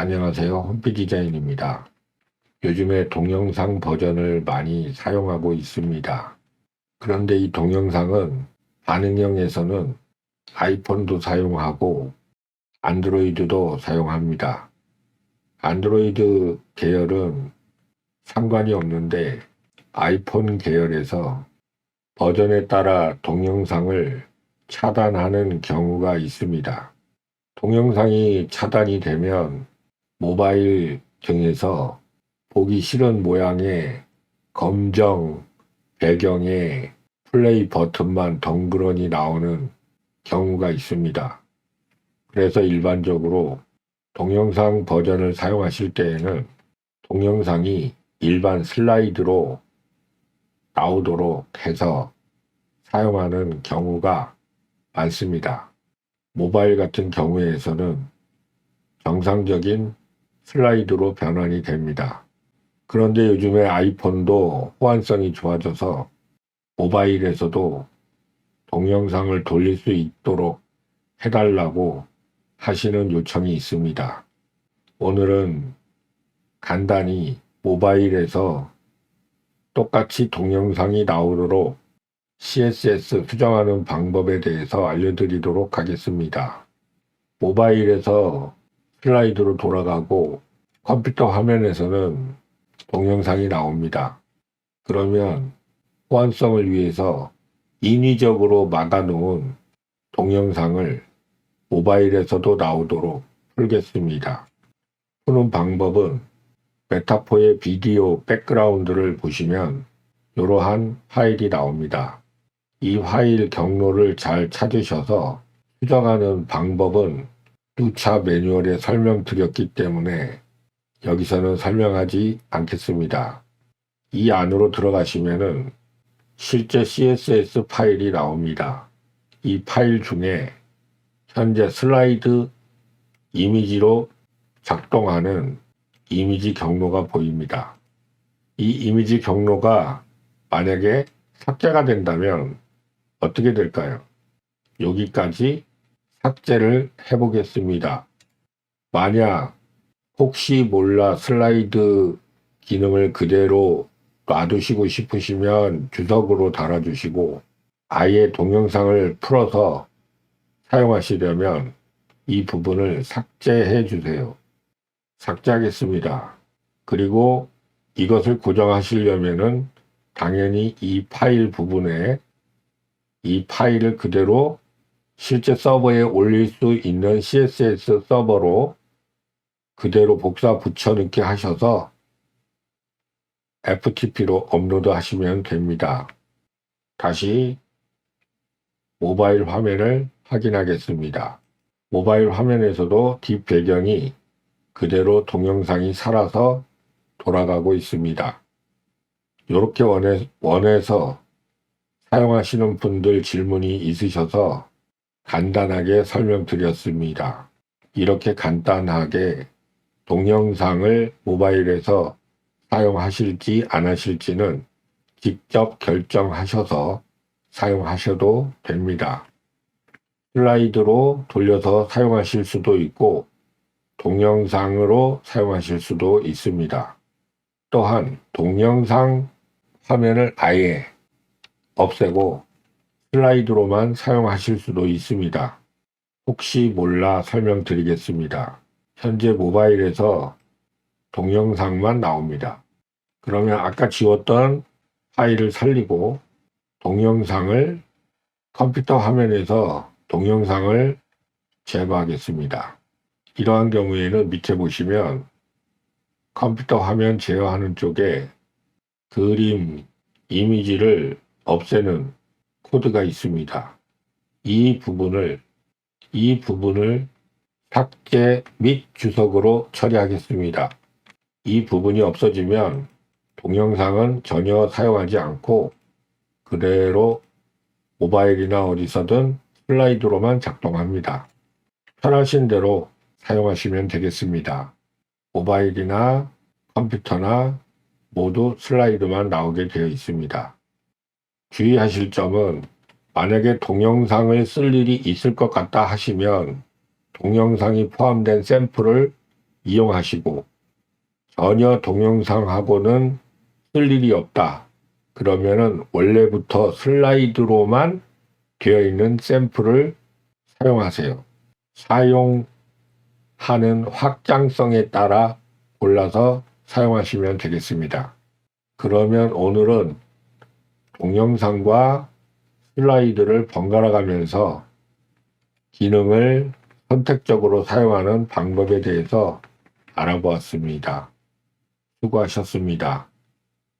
안녕하세요. 홈피 디자인입니다. 요즘에 동영상 버전을 많이 사용하고 있습니다. 그런데 이 동영상은 반응형에서는 아이폰도 사용하고 안드로이드도 사용합니다. 안드로이드 계열은 상관이 없는데 아이폰 계열에서 버전에 따라 동영상을 차단하는 경우가 있습니다. 동영상이 차단이 되면 모바일 등에서 보기 싫은 모양의 검정 배경에 플레이 버튼만 덩그러니 나오는 경우가 있습니다. 그래서 일반적으로 동영상 버전을 사용하실 때에는 동영상이 일반 슬라이드로 나오도록 해서 사용하는 경우가 많습니다. 모바일 같은 경우에서는 정상적인 슬라이드로 변환이 됩니다. 그런데 요즘에 아이폰도 호환성이 좋아져서 모바일에서도 동영상을 돌릴 수 있도록 해달라고 하시는 요청이 있습니다. 오늘은 간단히 모바일에서 똑같이 동영상이 나오도록 CSS 수정하는 방법에 대해서 알려드리도록 하겠습니다. 모바일에서 슬라이드로 돌아가고 컴퓨터 화면에서는 동영상이 나옵니다. 그러면 호환성을 위해서 인위적으로 막아놓은 동영상을 모바일에서도 나오도록 풀겠습니다. 푸는 방법은 메타포의 비디오 백그라운드를 보시면 이러한 파일이 나옵니다. 이 파일 경로를 잘 찾으셔서 수정하는 방법은 2차 매뉴얼에 설명드렸기 때문에 여기서는 설명하지 않겠습니다. 이 안으로 들어가시면은 실제 CSS 파일이 나옵니다. 이 파일 중에 현재 슬라이드 이미지로 작동하는 이미지 경로가 보입니다. 이 이미지 경로가 만약에 삭제가 된다면 어떻게 될까요? 여기까지 삭제를 해보겠습니다. 만약 혹시 몰라 슬라이드 기능을 그대로 놔두시고 싶으시면 주석으로 달아주시고 아예 동영상을 풀어서 사용하시려면 이 부분을 삭제해 주세요. 삭제하겠습니다. 그리고 이것을 고정하시려면은 당연히 이 파일 부분에 이 파일을 그대로 실제 서버에 올릴 수 있는 CSS 서버로 그대로 복사 붙여넣기 하셔서 FTP로 업로드 하시면 됩니다. 다시 모바일 화면을 확인하겠습니다. 모바일 화면에서도 뒷 배경이 그대로 동영상이 살아서 돌아가고 있습니다. 이렇게 원해, 원해서 사용하시는 분들 질문이 있으셔서 간단하게 설명드렸습니다. 이렇게 간단하게 동영상을 모바일에서 사용하실지 안 하실지는 직접 결정하셔서 사용하셔도 됩니다. 슬라이드로 돌려서 사용하실 수도 있고 동영상으로 사용하실 수도 있습니다. 또한 동영상 화면을 아예 없애고 슬라이드로만 사용하실 수도 있습니다. 혹시 몰라 설명드리겠습니다. 현재 모바일에서 동영상만 나옵니다. 그러면 아까 지웠던 파일을 살리고 동영상을 컴퓨터 화면에서 동영상을 제거하겠습니다. 이러한 경우에는 밑에 보시면 컴퓨터 화면 제어하는 쪽에 그림, 이미지를 없애는 코드가 있습니다. 이 부분을 이 부분을 삭제 및 주석으로 처리하겠습니다. 이 부분이 없어지면 동영상은 전혀 사용하지 않고 그대로 모바일이나 어디서든 슬라이드로만 작동합니다. 편하신 대로 사용하시면 되겠습니다. 모바일이나 컴퓨터나 모두 슬라이드만 나오게 되어 있습니다. 주의하실 점은 만약에 동영상을 쓸 일이 있을 것 같다 하시면 동영상이 포함된 샘플을 이용하시고 전혀 동영상하고는 쓸 일이 없다. 그러면은 원래부터 슬라이드로만 되어 있는 샘플을 사용하세요. 사용하는 확장성에 따라 골라서 사용하시면 되겠습니다. 그러면 오늘은 동영상과 슬라이드를 번갈아 가면서 기능을 선택적으로 사용하는 방법에 대해서 알아보았습니다. 수고하셨습니다.